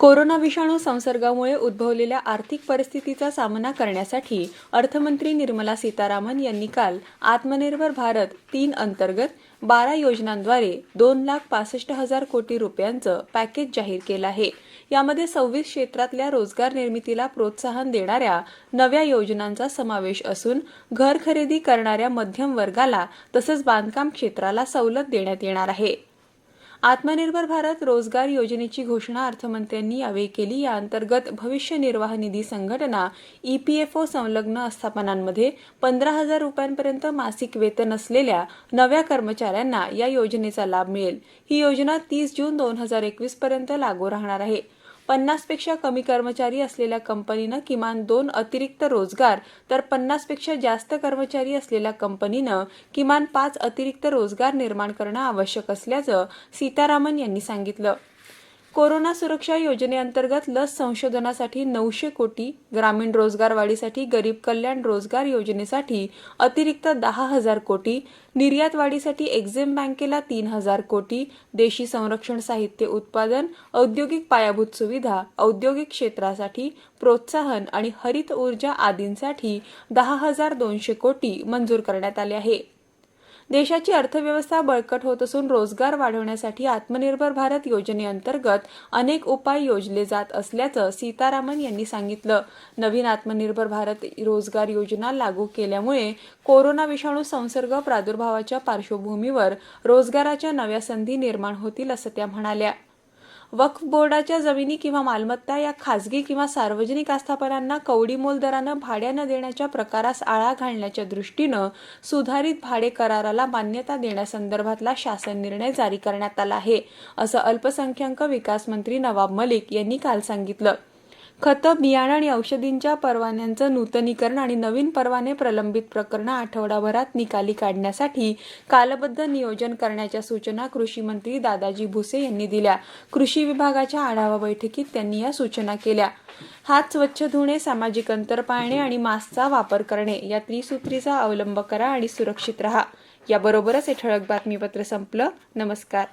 Corona विषाणू संसर्गामुळे उद्भवलेल्या आर्थिक परिस्थितीचा सामना करण्यासाठी अर्थमंत्री निर्मला सीतारामन यांनी काल आत्मनिर्भर भारत तीन अंतर्गत बारा योजनांद्वारे दोन लाख पासष्ट हजार कोटी रुपयांचं पॅकेज जाहीर केलं आहे. यामध्ये सव्वीस क्षेत्रातल्या रोजगार निर्मितीला प्रोत्साहन देणाऱ्या नव्या योजनांचा समावेश असून घर खरेदी करणाऱ्या मध्यम वर्गाला तसंच बांधकाम क्षेत्राला सवलत देण्यात येणार आहे. आत्मनिर्भर भारत रोजगार योजनेची घोषणा अर्थमंत्र्यांनी यावेळी केली. या अंतर्गत भविष्य निर्वाह निधी संघटना ईपीएफओ संलग्न आस्थापनांमध्ये पंधरा हजार रुपयांपर्यंत मासिक वेतन असलेल्या नव्या कर्मचाऱ्यांना या योजनेचा लाभ मिळेल. ही योजना तीस जून दोन हजार एकवीस पर्यंत लागू राहणार आहे. पन्नासपेक्षा कमी कर्मचारी असलेल्या कंपनीनं किमान दोन अतिरिक्त रोजगार तर पन्नासपेक्षा जास्त कर्मचारी असलेल्या कंपनीनं किमान पाच अतिरिक्त रोजगार निर्माण करणं आवश्यक असल्याचं सीतारामन यांनी सांगितलं. कोरोना सुरक्षा योजनेअंतर्गत लस संशोधनासाठी नऊशे कोटी ग्रामीण रोजगार वाढीसाठी गरीब कल्याण रोजगार योजनेसाठी अतिरिक्त दहा हजार कोटी निर्यात वाढीसाठी एक्झिम बँकेला तीन हजार कोटी देशी संरक्षण साहित्य उत्पादन औद्योगिक पायाभूत सुविधा औद्योगिक क्षेत्रासाठी प्रोत्साहन आणि हरित ऊर्जा आदींसाठी दहा हजार दोनशे कोटी मंजूर करण्यात आले आहे. देशाची अर्थव्यवस्था बळकट होत असून रोजगार वाढवण्यासाठी आत्मनिर्भर भारत योजनेअंतर्गत अनेक उपाय योजले जात असल्याचं सीतारामन यांनी सांगितलं. नवीन आत्मनिर्भर भारत रोजगार योजना लागू केल्यामुळे कोरोना विषाणू संसर्ग प्रादुर्भावाच्या पार्श्वभूमीवर रोजगाराच्या नव्या संधी निर्माण होतील असं त्या म्हणाल्या. वक्फ बोर्डाच्या जमिनी किंवा मालमत्ता या खासगी किंवा सार्वजनिक आस्थापनांना कवडीमोल दरानं भाड्यानं देण्याच्या प्रकारास आळा घालण्याच्या दृष्टीनं सुधारित भाडे कराराला मान्यता देण्यासंदर्भातला शासन निर्णय जारी करण्यात आला आहे असं अल्पसंख्याक विकास मंत्री नवाब मलिक यांनी काल सांगितलं. खतं बियाणं आणि औषधींच्या परवान्यांचं नूतनीकरण आणि नवीन परवाने प्रलंबित प्रकरणं आठवडाभरात निकाली काढण्यासाठी कालबद्ध नियोजन करण्याच्या सूचना कृषी मंत्री दादाजी भुसे यांनी दिल्या. कृषी विभागाच्या आढावा बैठकीत त्यांनी या सूचना केल्या. हात स्वच्छ धुणे सामाजिक अंतर पाळणे आणि मास्कचा वापर करणे या त्रिसूत्रीचा अवलंब करा आणि सुरक्षित राहा. याबरोबरच हे ठळक बातमीपत्र संपलं. नमस्कार.